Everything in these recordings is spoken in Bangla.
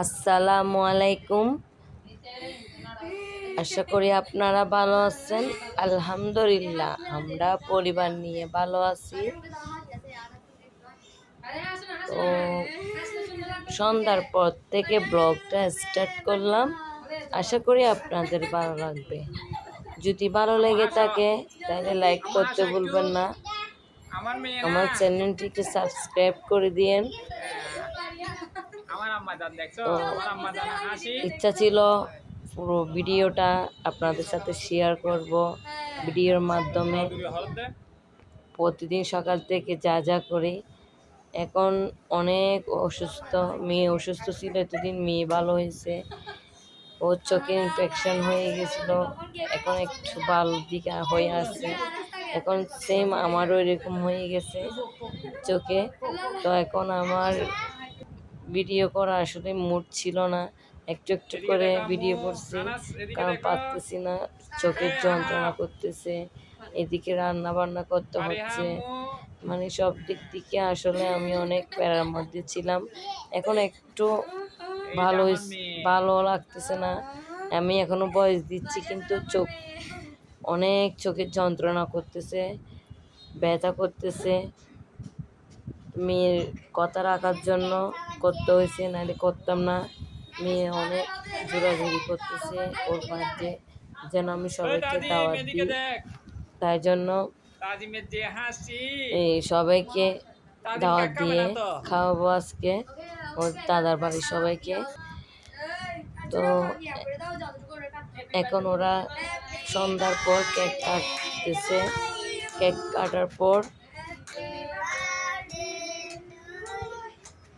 আসসালামু আলাইকুম। আশা করি আপনারা ভালো আছেন। আলহামদুলিল্লাহ আমরা পরিবার নিয়ে ভালো আছি। তো সন্ধ্যার পর থেকে ব্লগটা স্টার্ট করলাম। আশা করি আপনাদের ভালো লাগবে। যদি ভালো লেগে থাকে তাহলে লাইক করতে ভুলবেন না। আমার চ্যানেলটিকে সাবস্ক্রাইব করে দিয়েন। তো ইচ্ছা ছিল পুরো ভিডিওটা আপনাদের সাথে শেয়ার করব। ভিডিওর মাধ্যমে প্রতিদিন সকাল থেকে যা যা করি। এখন অনেক অসুস্থ মেয়ে অসুস্থ ছিল এতদিন মেয়ে ভালো হয়েছে। ওর চোখে ইনফেকশন হয়ে গেছিল। এখন একটু ভালো দিকে হয়ে আছে। এখন সেম আমারও এরকম হয়ে গেছে চোখে। তো এখন আমার ভিডিও করা আসলে মুড ছিল না। একটু একটু করে ভিডিও করছি। কারণ পারতেছি না। চোখের যন্ত্রণা করতেছে। এদিকে রান্না বান্না করতে হচ্ছে। মানে সব দিক থেকে আসলে আমি অনেক প্যারার মধ্যে ছিলাম। এখন একটু ভালো ভালো লাগতেছে না। আমি এখনও বয়স দিচ্ছি কিন্তু চোখ অনেক চোখের যন্ত্রণা করতেছে ব্যথা করতেছে। মেয়ের কথা রাখার জন্য করতে হয়েছে নাহলে করতাম না। মেয়ে অনেক জোরাজুরি করতেছে ওর বাড়িতে যেন আমি সবাইকে দাওয়াত দিই। তাই জন্য এই সবাইকে দাওয়াত দিয়ে। খাওয়াবো আজকে ওর দাদার বাড়ির সবাইকে। তো এখন ওরা সন্ধ্যার পর কেক কাটতেছে। কেক কাটার পর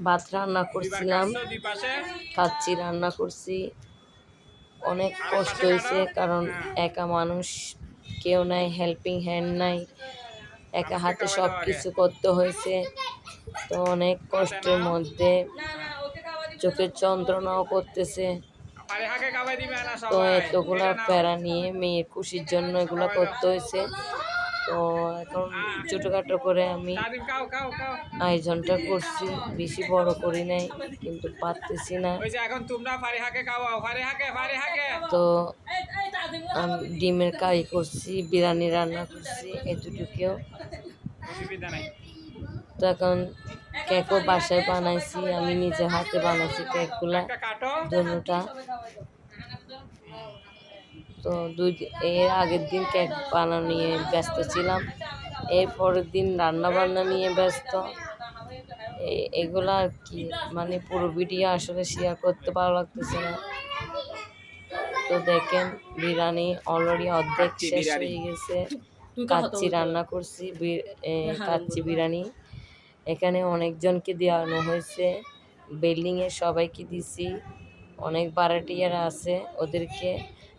ভাত রান্না করছিলাম, খাচ্ছি, রান্না করছি। অনেক কষ্ট হয়েছে, কারণ একা মানুষ, কেউ নাই হেল্পিং হ্যান্ড নাই। একা হাতে সব কিছু করতে হয়েছে, তো অনেক কষ্টের মধ্যে চোখের যন্ত্রণাও করতেছে। তো এতগুলা প্যারা নিয়ে মেয়ের খুশির জন্য এগুলো করতে হয়েছে। তো এখন ছোটোখাটো করে আমি আয়োজনটা করছি। বেশি বড় করি নাই কিন্তু পারতেছি না। তো আমি ডিমের কারি করছি বিরিয়ানি রান্না করছি এতটুকুও। তো এখন কেকও বাসায় বানাইছি আমি নিজে হাতে বানাইছি কেকগুলা দুটা তো দুই এর আগের দিন কেক বানানো নিয়ে ব্যস্ত ছিলাম। এর পরের দিন রান্না বান্না নিয়ে ব্যস্ত। এ- এগুলো আর কি মানে পুরো ভিডিও আসলে শেয়ার করতে ভালো লাগতেছে না। তো দেখেন বিরিয়ানি অলরেডি অর্ধেক শেষ হয়ে গেছে। কাচ্চি রান্না করছি বি- কাচ্চি বিরিয়ানি। এখানে অনেকজনকে দেওয়ানো হয়েছে। বিল্ডিংয়ে সবাইকে দিছি। অনেক ভাড়াটিয়ারা আছে ওদেরকে।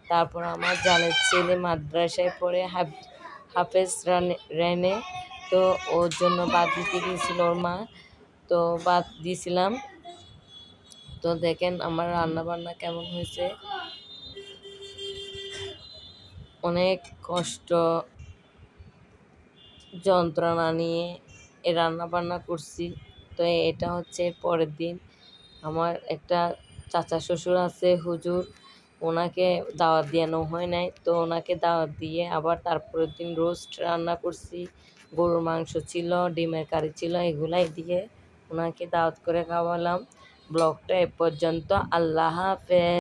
তারপর আমার জানের ছেলে মাদ্রাসায় পড়ে, হাফ, হাফেজ রেনে তো ওর জন্য বাদ দিতে গিয়েছিল ওর মা। তো বাদ দিয়েছিলাম তো দেখেন আমার রান্না বান্না কেমন হয়েছে। অনেক কষ্ট, যন্ত্রণা নিয়ে এ রান্না বান্না করছি। তো এটা হচ্ছে পরের দিন। আমার একটা চাচা শ্বশুর আছে, হুজুর। ওনাকে দাওয়াত দেওয়ানো হয় নাই। তো ওনাকে দাওয়াত দিয়ে আবার তারপরের দিন রোস্ট রান্না করছি। গরুর মাংস ছিল, ডিমের কারি ছিল, এগুলাই দিয়ে ওনাকে দাওয়াত করে খাওয়ালাম। ব্লগটা এ পর্যন্ত। আল্লাহ হাফেজ।